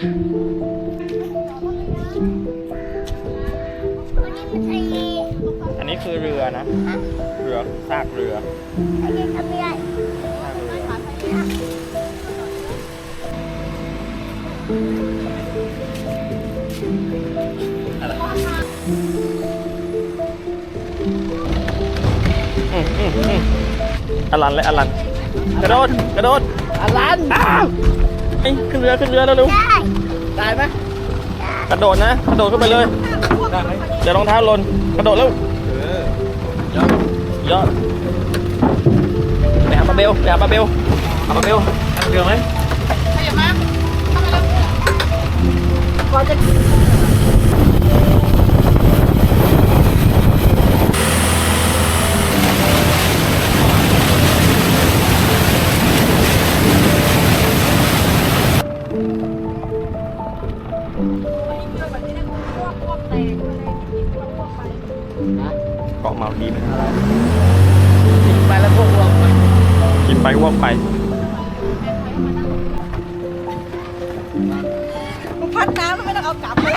มันทะเลอันนี้คือเรือนะ เรือซากเรืออะไรซากเรืออืมอืมอืมอลันและอลัน กระโดด กระโดด อลันอ้าว เอ้ยขึ้นเรือขึ้นเรือแล้วเร็วได้ได้ไหมกระโดดนะกระโดดขึ้นไปเลยได้ไหมเดี๋ยวรองเท้าหล่นกระโดดเร็วเออยอดยอดไปหาปลาเบลไปหาปลาเบลหาปลาเบลหาปลาเบลไหมเราจะ เกาะเมาดีไหมกินไปแล้วพวกเราไปกินไปอ้วกไปพัดน้ำแล้วไม่ต้องเอากลับเลย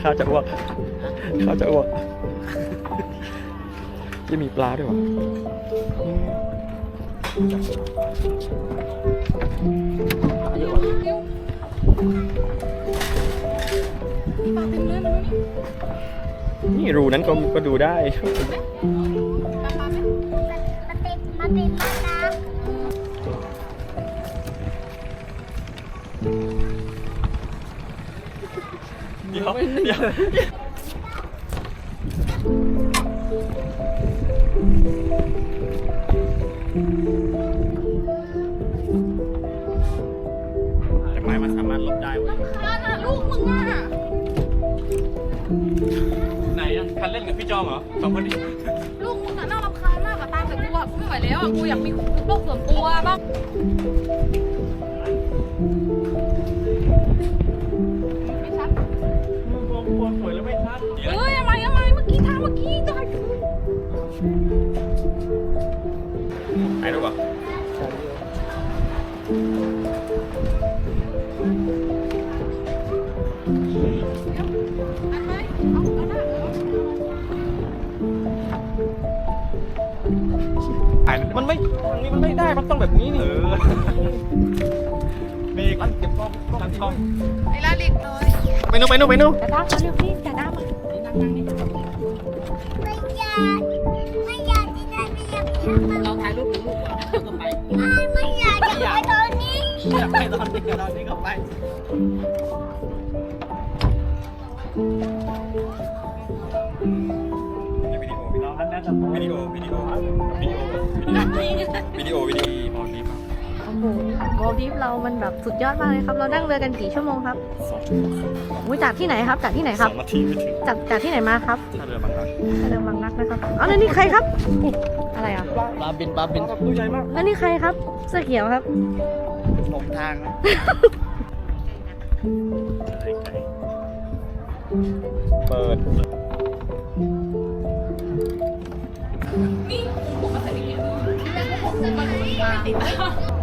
ข้าวจะอ้วกข้าวจะอ้วก จะมีปลาด้วยวะนี่รูนั้นก็ก็ดูได้มาติดมาติดมาน้เดี๋ยวเดี๋ยว แต่ไม้มันสามารถลบได้เว้ยลูกมึงอะไหนอะคันเล่นกับพี่จอมเหรอสองคนนี้ลูกมึงอะน่ารำคาญมากอะตามแต่กูอะกูไม่ไหวแล้วอะกูอยากมีโลกส่วนตัวบ้างไม่ชัดมึงมองความสวยแล้วไม่ชัดเอ้ยทำไมทำไมเมื่อกี้ทางเมื่อกี้ มเอาเอาหน้าเอามันไม่ทางนี้มันไม่ได้ มันต้องแบบนี้นี่มีกันเก็บกล้องกล้องกล้องไอ้ลาลิกเลยไปนู่นไปนู่นไปนู่นแต่ด้าเขาเรียกพี่แต่ด้ามานี่นั่งนั่งนี่ำไม่อยากไม่อยากที่ได้ไม่อยากที่ทำเราถ่ายรูปกับลูกก่อนแล้วก็ไปไม่ไม่อยากจะไปต อยาไปตอนนี้ตอนนี้ก็ไป วิดีโอวิดีโอวิดีโอวิดีโอวิดีโอวิดีโอวิดีโออนี้ครับโอ้โหวอลดิฟเรามันแบบสุดยอดมากเลยครับ เรานั่งเรือกันกี่ชั่วโมงครับสองชั่วโมงครับอุ้ยจากที่ไหนครับ จากที่ไหนครับ องนาทีไม่ถึงจากจากที่ไหนมาครับท่าเรือบางนักท่าเรือบางนักนะครับ เอาแล้นี่ใครครับ อุ๊ยอะไรอะปลาบินปลาบินตัวใหญ่มากแล้วนี่ใครครับ เสื้อเขียวครับ หลงทางนะเปิดวิดีโอมันอยู่ใต้ใต้ใต้ข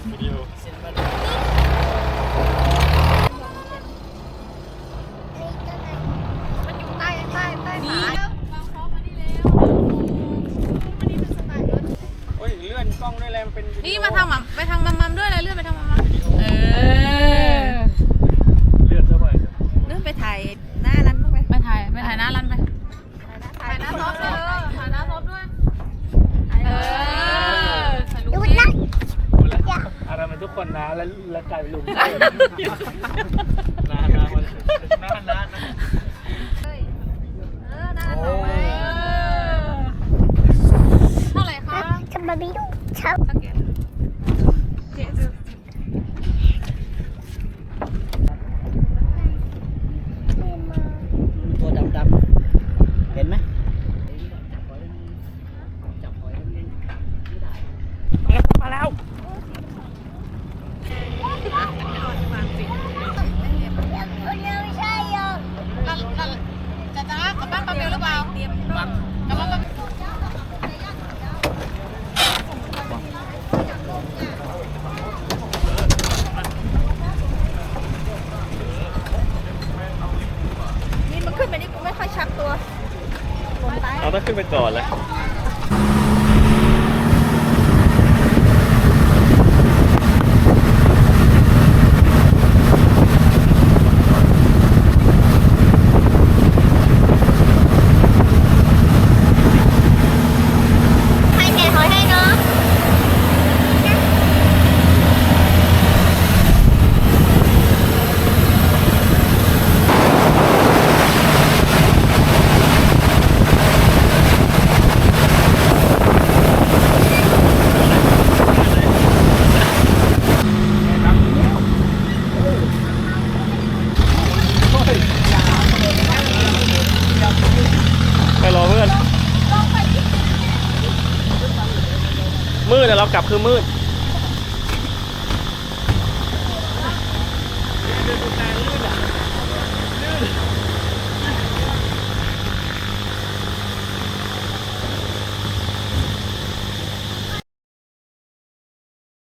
ามาพร้อมมานี่แล้วมันนี่เป็นสไตล์รถเฮ้ยเลื่อนกล้องด้วยแรงเป็นวิดีโอนี่มาทางมัมไปทางมัมมัมด้วยเลยเลื่อนไปทางมัมมัมเออ เลื่อนเข้าไป เลื่อนไปถ่ายหน้าร้านบ้างไหมไปถ่ายไปถ่ายหน้าร้านไปถ่ายหน้าท็อปเลยถ่ายหน้าท็อปด้วยเออถ่ายรู ดู ป นะ อะไรมันทุ กคนนะแล้วแล้วกลายเป็นลุงนานนานมันนานนานเออน้าท็อปไปเท่าไหร่คะ ทำบะหมี่ดูเช้าสังเกตเจ็ดสิบ ไไม่ ขึ้นไปก่อนเลย ให้แกะหอยให้เนาะ ไปรอเพื่อน มืดแต่เรากลับคือมืด